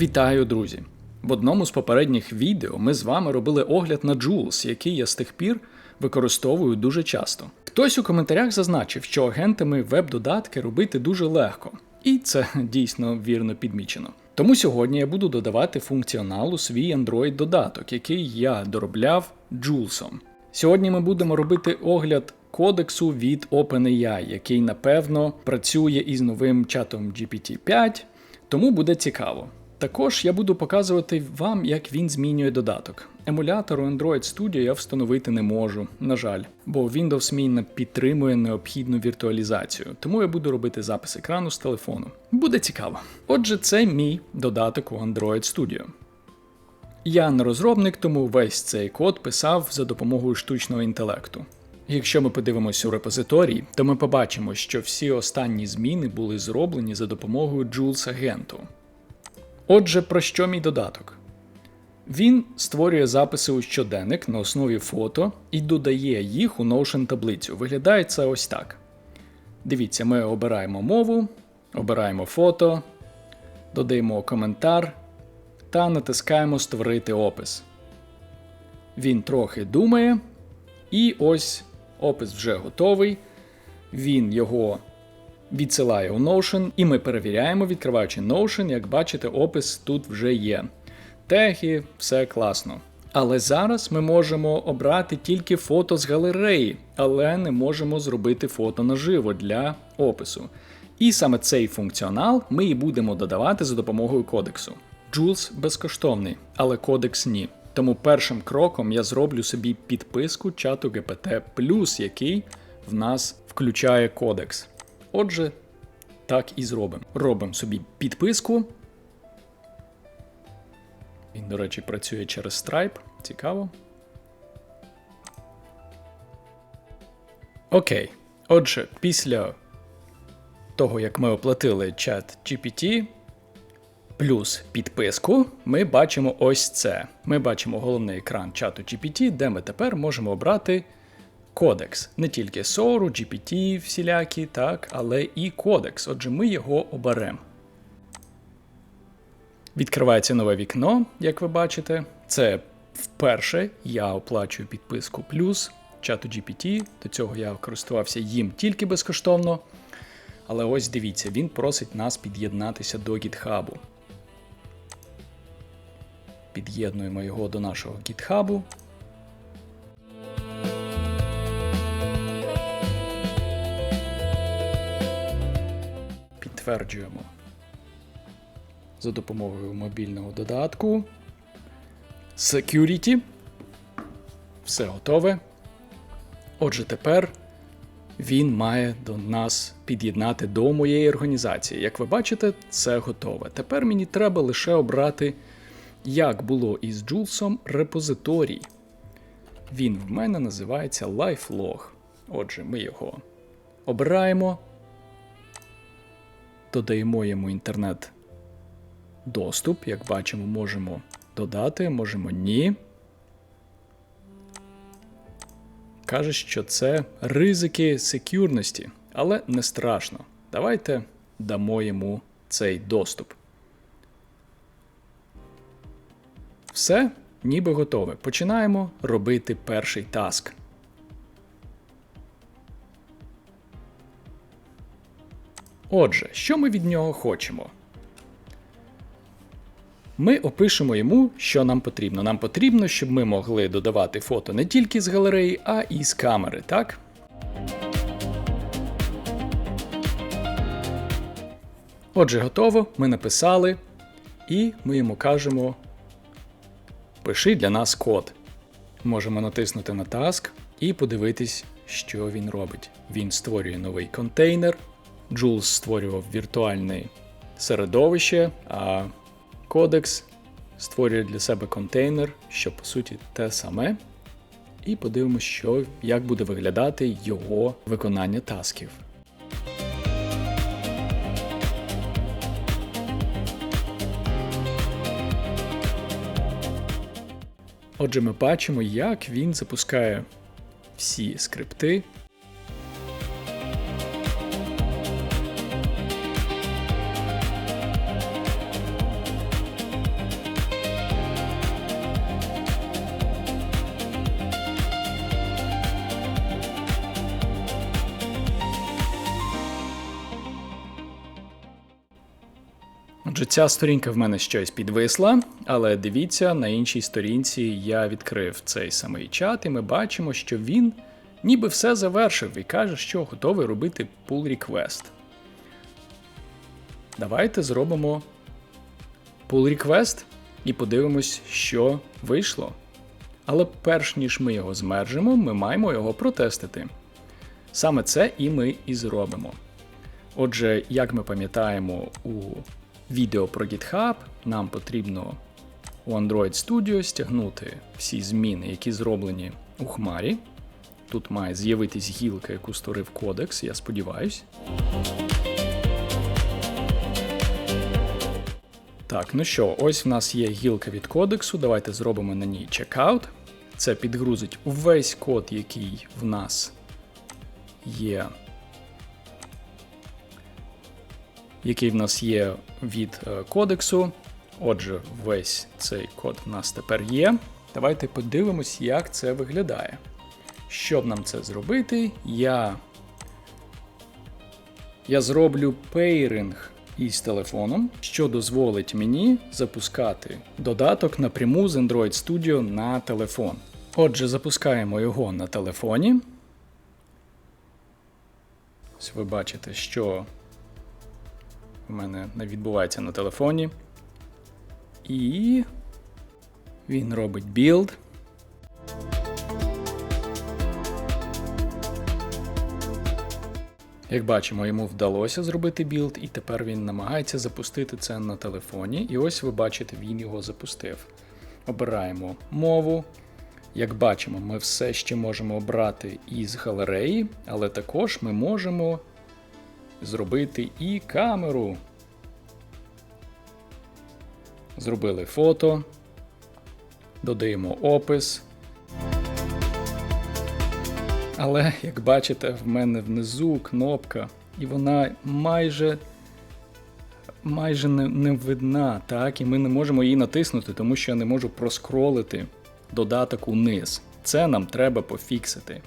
Вітаю, друзі! В одному з попередніх відео ми з вами робили огляд на Jules, який я з тих пір використовую дуже часто. Хтось у коментарях зазначив, що агентами веб-додатки робити дуже легко, і це дійсно вірно підмічено. Тому сьогодні я буду додавати функціонал у свій Android-додаток, який я доробляв Julesом. Сьогодні ми будемо робити огляд кодексу від OpenAI, який напевно працює із новим чатом GPT-5, тому буде цікаво. Також я буду показувати вам, як він змінює додаток. Емулятору Android Studio я встановити не можу, на жаль, бо Windows Me не підтримує необхідну віртуалізацію, тому я буду робити запис екрану з телефону. Буде цікаво. Отже, це мій додаток у Android Studio. Я не розробник, тому весь цей код писав за допомогою штучного інтелекту. Якщо ми подивимося у репозиторій, то ми побачимо, що всі останні зміни були зроблені за допомогою Jules агенту. Отже, про що мій додаток? Він створює записи у щоденник на основі фото і додає їх у Notion таблицю. Виглядає це ось так. Дивіться, ми обираємо мову, обираємо фото, додаємо коментар та натискаємо Створити опис. Він трохи думає, і ось опис вже готовий. Він його відсилає у Notion, і ми перевіряємо, відкриваючи Notion, як бачите, опис тут вже є. Теги, все класно. Але зараз ми можемо обрати тільки фото з галереї, але не можемо зробити фото наживо для опису. І саме цей функціонал ми і будемо додавати за допомогою кодексу. Jules безкоштовний, але кодекс ні. Тому першим кроком я зроблю собі підписку чату GPT, який в нас включає кодекс. Отже, так і зробимо. Робимо собі підписку. Він, до речі, працює через Stripe. Цікаво. Окей. Отже, після того, як ми оплатили чат GPT плюс підписку, ми бачимо ось це. Ми бачимо головний екран чату GPT, де ми тепер можемо обрати кодекс. Не тільки SORU, GPT всілякі, так, але і кодекс. Отже, ми його оберемо. Відкривається нове вікно, як ви бачите. Це вперше я оплачую підписку плюс чату GPT. До цього я користувався їм тільки безкоштовно. Але ось дивіться, він просить нас під'єднатися до GitHub. Під'єднуємо його до нашого GitHub. Підтверджуємо за допомогою мобільного додатку. Security. Все готове. Отже, тепер він має до нас під'єднати до моєї організації. Як ви бачите, це готове. Тепер мені треба лише обрати, як було із Джулсом, репозиторій. Він в мене називається LifeLog. Отже, ми його обираємо, додаємо йому інтернет доступ. Як бачимо, можемо додати, можемо ні. Каже, що це ризики секюрності, але не страшно. Давайте дамо йому цей доступ. Все, ніби готове. Починаємо робити перший таск. Отже, що ми від нього хочемо? Ми опишемо йому, що нам потрібно. Нам потрібно, щоб ми могли додавати фото не тільки з галереї, а і з камери, так? Отже, готово, ми написали, і ми йому кажемо: пиши для нас код. Можемо натиснути на Task і подивитись, що він робить. Він створює новий контейнер. Jules створював віртуальне середовище. а Кодекс створює для себе контейнер, що по суті те саме. І подивимося, що, як буде виглядати його виконання тасків. Отже, ми бачимо, як він запускає всі скрипти Отже, ця сторінка в мене щось підвисла, але дивіться, на іншій сторінці я відкрив цей самий чат, і ми бачимо, що він ніби все завершив і каже, що готовий робити pull request. Давайте зробимо pull request і подивимось, що вийшло. Але перш ніж ми його змержимо, ми маємо його протестити. Саме це і ми і зробимо. Отже, як ми пам'ятаємо у відео про GitHub, нам потрібно у Android Studio стягнути всі зміни, які зроблені у Хмарі. Тут має з'явитись гілка, яку створив кодекс, я сподіваюсь. Так, ну що, ось в нас є гілка від кодексу. Давайте зробимо на ній checkout. Це підгрузить увесь код, який в нас є. Який в нас є від е, кодексу. Отже, весь цей код в нас тепер є. Давайте подивимось, як це виглядає. Щоб нам це зробити, я я зроблю пейринг із телефоном, що дозволить мені запускати додаток напряму з Android Studio на телефон. Отже, запускаємо його на телефоні. Ось ви бачите, що в мене відбувається на телефоні. І він робить білд. Як бачимо, йому вдалося зробити білд, і тепер він намагається запустити це на телефоні. І ось ви бачите, він його запустив. Обираємо мову. Як бачимо, ми все ще можемо обрати із галереї, але також ми можемо зробити і камеру. Зробили фото, додаємо опис. Але, як бачите, в мене внизу кнопка, і вона майже майже не, не видна, так? І ми не можемо її натиснути, тому що я не можу проскролити додаток униз. Це нам треба пофіксити.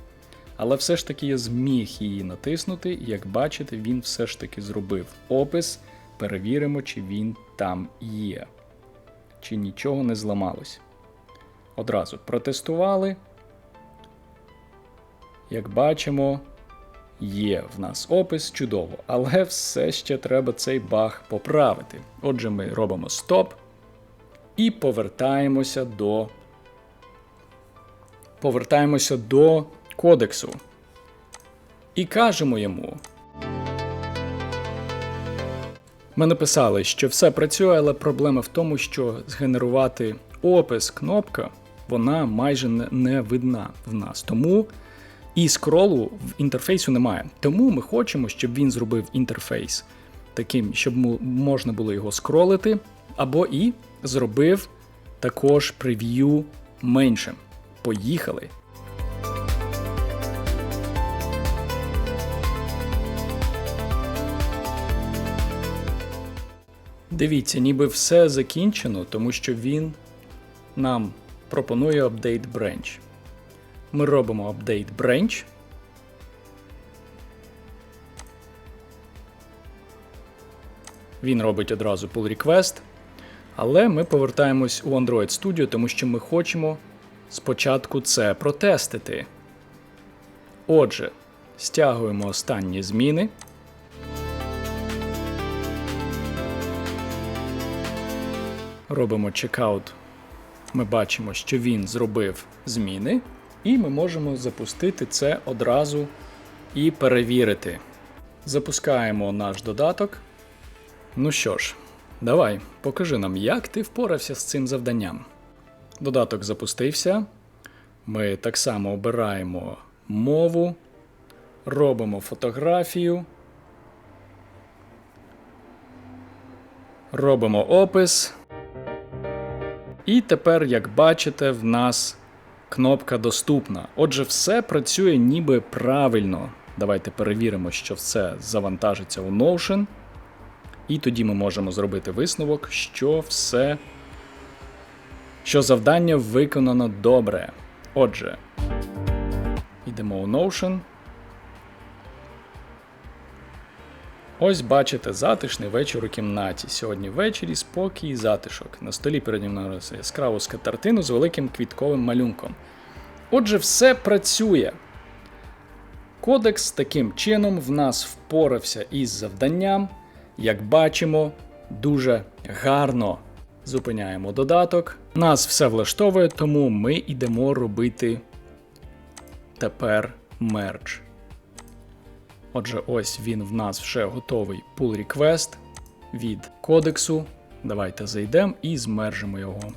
Але все ж таки я зміг її натиснути, і як бачите, він все ж таки зробив опис. Перевіримо, чи він там є, чи нічого не зламалось. Одразу протестували. Як бачимо, є в нас опис чудово, але все ще треба цей баг поправити. Отже, ми робимо стоп і повертаємося до повертаємося до кодексу. І кажемо йому. Ми написали, що все працює, але проблема в тому, що згенерувати опис кнопка, вона майже не видна в нас. Тому і скролу в інтерфейсу немає. Тому ми хочемо, щоб він зробив інтерфейс таким, щоб можна було його скролити, або і зробив також прев'ю меншим. Поїхали! Дивіться, ніби все закінчено, тому що він нам пропонує update branch. Ми робимо update branch. Він робить одразу pull request. Але ми повертаємось у Android Studio, тому що ми хочемо спочатку це протестити. Отже, стягуємо останні зміни. Робимо чекаут. Ми бачимо, що він зробив зміни. І ми можемо запустити це одразу і перевірити. Запускаємо наш додаток. Ну що ж, давай, покажи нам, як ти впорався з цим завданням. Додаток запустився. Ми так само обираємо мову, робимо фотографію, робимо опис. І тепер, як бачите, в нас кнопка доступна. Отже, все працює ніби правильно. Давайте перевіримо, що все завантажиться у Notion. І тоді ми можемо зробити висновок, що все, що завдання виконано добре. Отже, йдемо у Notion. Ось бачите затишний вечір у кімнаті. Сьогодні ввечері спокій і затишок. На столі переді мною яскраву скатертину з великим квітковим малюнком. Отже, все працює. Кодекс таким чином в нас впорався із завданням. Як бачимо, дуже гарно зупиняємо додаток. Нас все влаштовує, тому ми йдемо робити тепер мердж. Отже, ось він в нас вже готовий pull request від кодексу. Давайте зайдемо і змержимо його.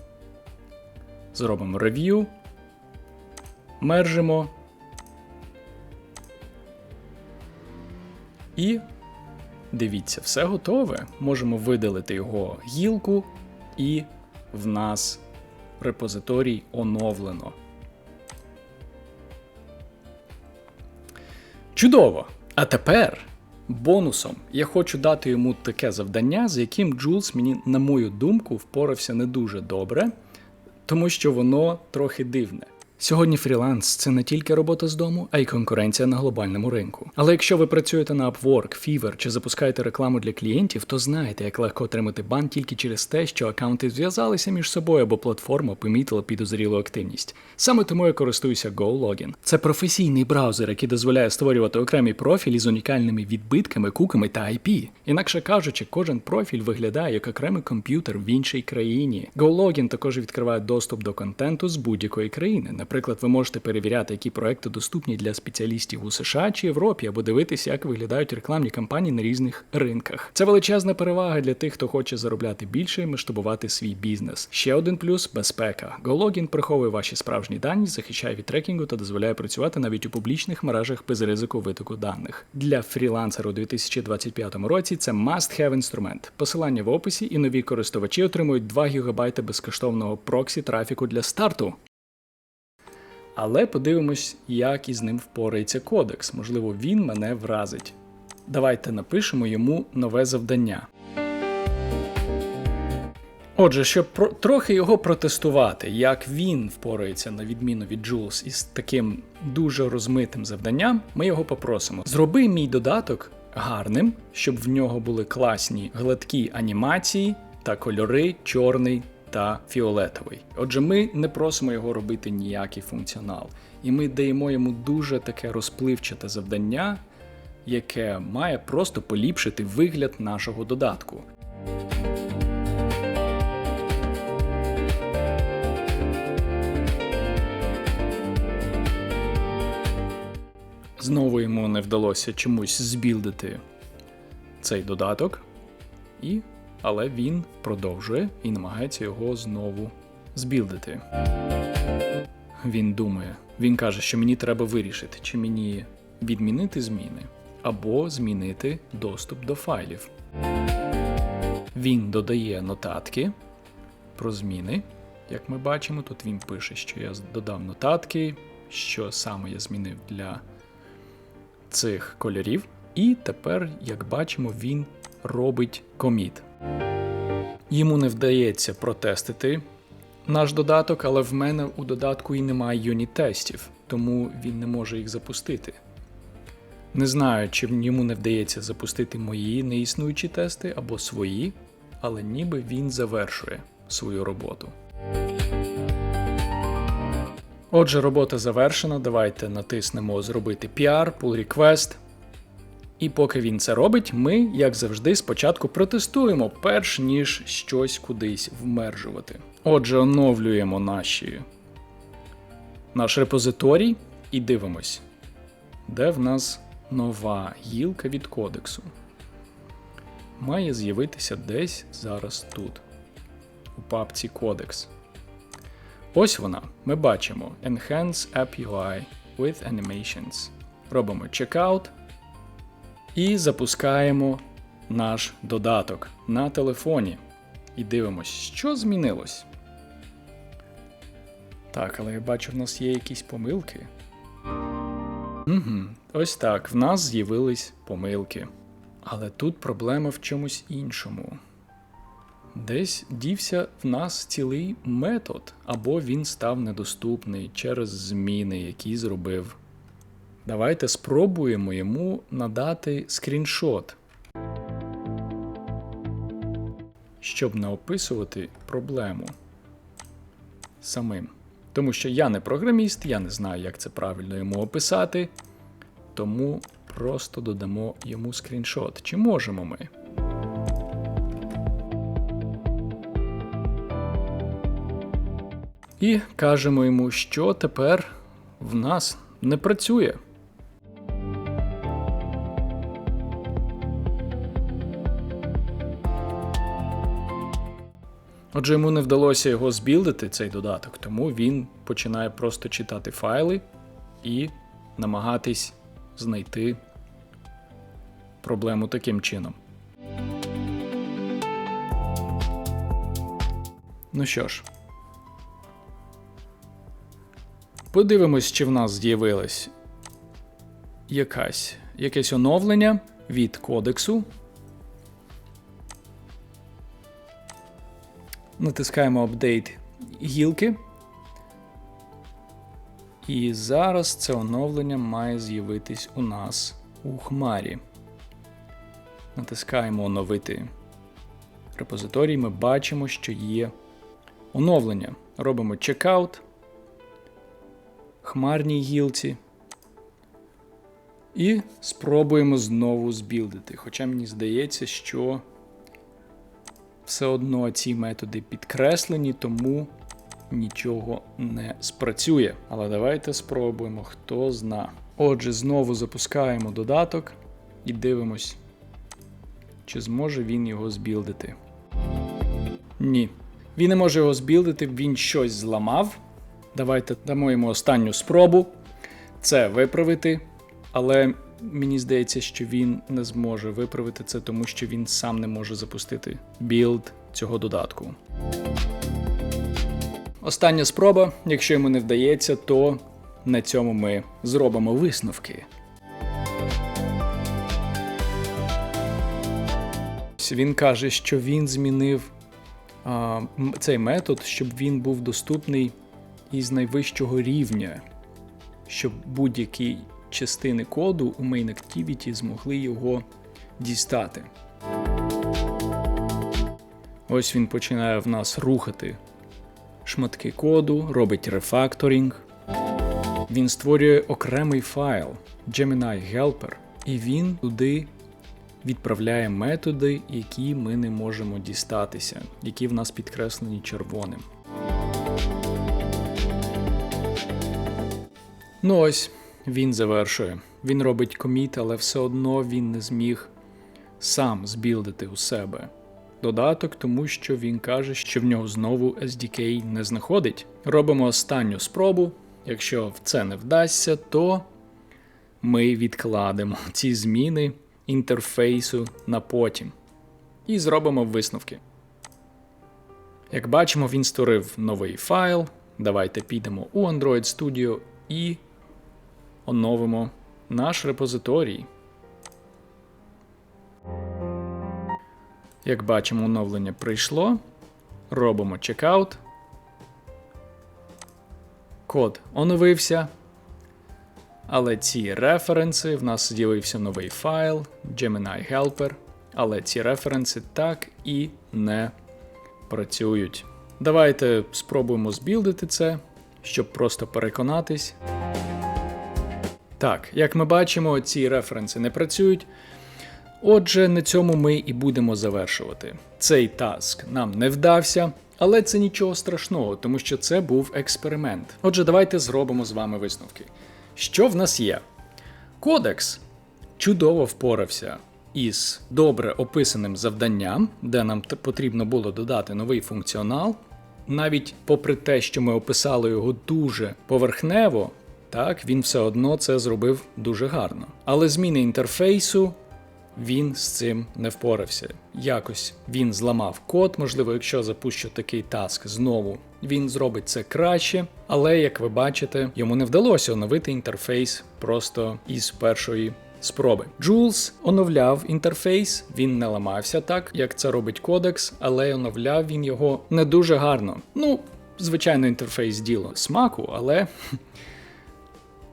Зробимо рев'ю. Мержимо. І дивіться, все готове. Можемо видалити його гілку, і в нас репозиторій оновлено. Чудово! А тепер бонусом я хочу дати йому таке завдання, з яким Джулс мені, на мою думку, впорався не дуже добре, тому що воно трохи дивне. Сьогодні фріланс це не тільки робота з дому, а й конкуренція на глобальному ринку. Але якщо ви працюєте на Upwork, Fiverr чи запускаєте рекламу для клієнтів, то знаєте, як легко отримати бан тільки через те, що аккаунти зв'язалися між собою або платформа помітила підозрілу активність. Саме тому я користуюся GoLogin. Це професійний браузер, який дозволяє створювати окремі профілі з унікальними відбитками, куками та IP. Інакше кажучи, кожен профіль виглядає як окремий комп'ютер в іншій країні. GoLogin також відкриває доступ до контенту з будь-якої країни. Наприклад, ви можете перевіряти, які проекти доступні для спеціалістів у США чи Європі, або дивитися, як виглядають рекламні кампанії на різних ринках. Це величезна перевага для тих, хто хоче заробляти більше і масштабувати свій бізнес. Ще один плюс безпека. GoLogin приховує ваші справжні дані, захищає від трекінгу та дозволяє працювати навіть у публічних мережах без ризику витоку даних. Для фрілансера у 2025 році це must-have інструмент. Посилання в описі і нові користувачі отримують 2 ГБ безкоштовного проксі трафіку для старту. Але подивимось, як із ним впорається кодекс. Можливо, він мене вразить. Давайте напишемо йому нове завдання. Отже, щоб про- трохи його протестувати, як він впорається на відміну від Jules із таким дуже розмитим завданням, ми його попросимо. Зроби мій додаток гарним, щоб в нього були класні гладкі анімації та кольори чорний та фіолетовий. Отже, ми не просимо його робити ніякий функціонал, і ми даємо йому дуже таке розпливчате завдання, яке має просто поліпшити вигляд нашого додатку. Знову йому не вдалося чомусь збілдити цей додаток, і, але він продовжує і намагається його знову збілдити. Він думає, він каже, що мені треба вирішити, чи мені відмінити зміни або змінити доступ до файлів. Він додає нотатки про зміни. Як ми бачимо, тут він пише, що я додав нотатки, що саме я змінив для цих кольорів. І тепер, як бачимо, він робить коміт. Йому не вдається протестити наш додаток, але в мене у додатку і немає юніт-тестів, тому він не може їх запустити. Не знаю, чи йому не вдається запустити мої неіснуючі тести або свої, але ніби він завершує свою роботу. Отже, робота завершена. Давайте натиснемо Зробити PR, pull request. І поки він це робить, ми, як завжди, спочатку протестуємо, перш ніж щось кудись вмержувати. Отже, оновлюємо наші... наш репозиторій і дивимось, де в нас нова гілка від кодексу. Має з'явитися десь зараз тут, у папці Кодекс. Ось вона. Ми бачимо Enhance App UI with Animations. Робимо Checkout і запускаємо наш додаток на телефоні. І дивимось, що змінилось. Так, але я бачу, в нас є якісь помилки. Угу, ось так, в нас з'явились помилки. Але тут проблема в чомусь іншому. Десь дівся в нас цілий метод, або він став недоступний через зміни, які зробив. Давайте спробуємо йому надати скріншот. щоб не описувати проблему самим. Тому що я не програміст, я не знаю, як це правильно йому описати. Тому просто додамо йому скріншот. Чи можемо ми? І кажемо йому, що тепер в нас не працює. Отже, йому не вдалося його збілдити, цей додаток, тому він починає просто читати файли і намагатись знайти проблему таким чином. Ну що ж, подивимось, чи в нас з'явилось якесь оновлення від кодексу. Натискаємо апдейт гілки. І зараз це оновлення має з'явитись у нас у Хмарі. Натискаємо оновити репозиторій. Ми бачимо, що є оновлення. Робимо чекаут хмарній гілці. І спробуємо знову збілдити. Хоча мені здається, що все одно ці методи підкреслені, тому нічого не спрацює. Але давайте спробуємо, хто зна. Отже, знову запускаємо додаток і дивимось, чи зможе він його збілдити. Ні. Він не може його збілдити, він щось зламав. Давайте дамо йому останню спробу це виправити. Але мені здається, що він не зможе виправити це, тому що він сам не може запустити білд цього додатку. Остання спроба, якщо йому не вдається, то на цьому ми зробимо висновки. Він каже, що він змінив а, цей метод, щоб він був доступний із найвищого рівня, щоб будь-які частини коду у Main Activity змогли його дістати. Ось він починає в нас рухати шматки коду, робить рефакторинг. Він створює окремий файл Gemini Helper, і він туди відправляє методи, які ми не можемо дістатися, які в нас підкреслені червоним. Ну ось, він завершує. Він робить коміт, але все одно він не зміг сам збілдити у себе додаток, тому що він каже, що в нього знову SDK не знаходить. Робимо останню спробу. Якщо в це не вдасться, то ми відкладемо ці зміни інтерфейсу на потім і зробимо висновки. Як бачимо, він створив новий файл. Давайте підемо у Android Studio і оновимо наш репозиторій. Як бачимо, оновлення прийшло. Робимо чекаут. Код оновився. Але ці референси, в нас з'явився новий файл Gemini Helper. Але ці референси так і не працюють. Давайте спробуємо збілдити це, щоб просто переконатись. Так, як ми бачимо, ці референси не працюють. Отже, на цьому ми і будемо завершувати. Цей таск нам не вдався, але це нічого страшного, тому що це був експеримент. Отже, давайте зробимо з вами висновки. Що в нас є? Кодекс чудово впорався із добре описаним завданням, де нам потрібно було додати новий функціонал. Навіть попри те, що ми описали його дуже поверхнево, так він все одно це зробив дуже гарно. Але зміни інтерфейсу він з цим не впорався. Якось він зламав код, можливо, якщо запущу такий таск знову, він зробить це краще, але як ви бачите, йому не вдалося оновити інтерфейс просто із першої спроби. Jules оновляв інтерфейс, він не ламався так, як це робить кодекс, але оновляв він його не дуже гарно. Ну, звичайно, інтерфейс діло смаку, але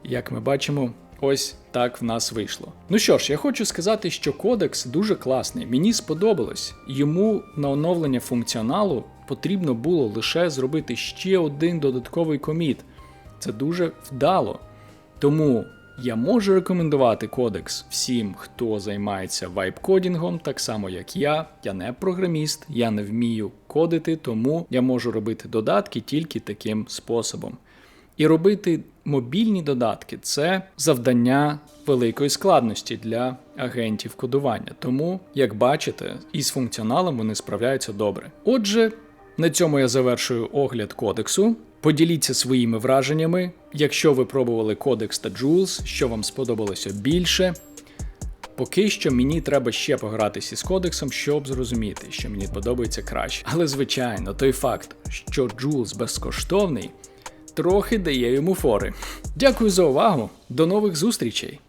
як ми бачимо, ось так в нас вийшло. Ну що ж, я хочу сказати, що кодекс дуже класний. Мені сподобалось. Йому на оновлення функціоналу потрібно було лише зробити ще один додатковий коміт. Це дуже вдало. Тому я можу рекомендувати кодекс всім, хто займається вайп-кодінгом, так само як я. Я не програміст, я не вмію кодити, тому я можу робити додатки тільки таким способом. І робити мобільні додатки це завдання великої складності для агентів кодування. Тому, як бачите, із функціоналом вони справляються добре. Отже, на цьому я завершую огляд кодексу. Поділіться своїми враженнями, якщо ви пробували кодекс та Jules, що вам сподобалося більше. Поки що мені треба ще погратися із кодексом, щоб зрозуміти, що мені подобається краще. Але звичайно, той факт, що Jules безкоштовний, трохи дає йому фори. Дякую за увагу, до нових зустрічей!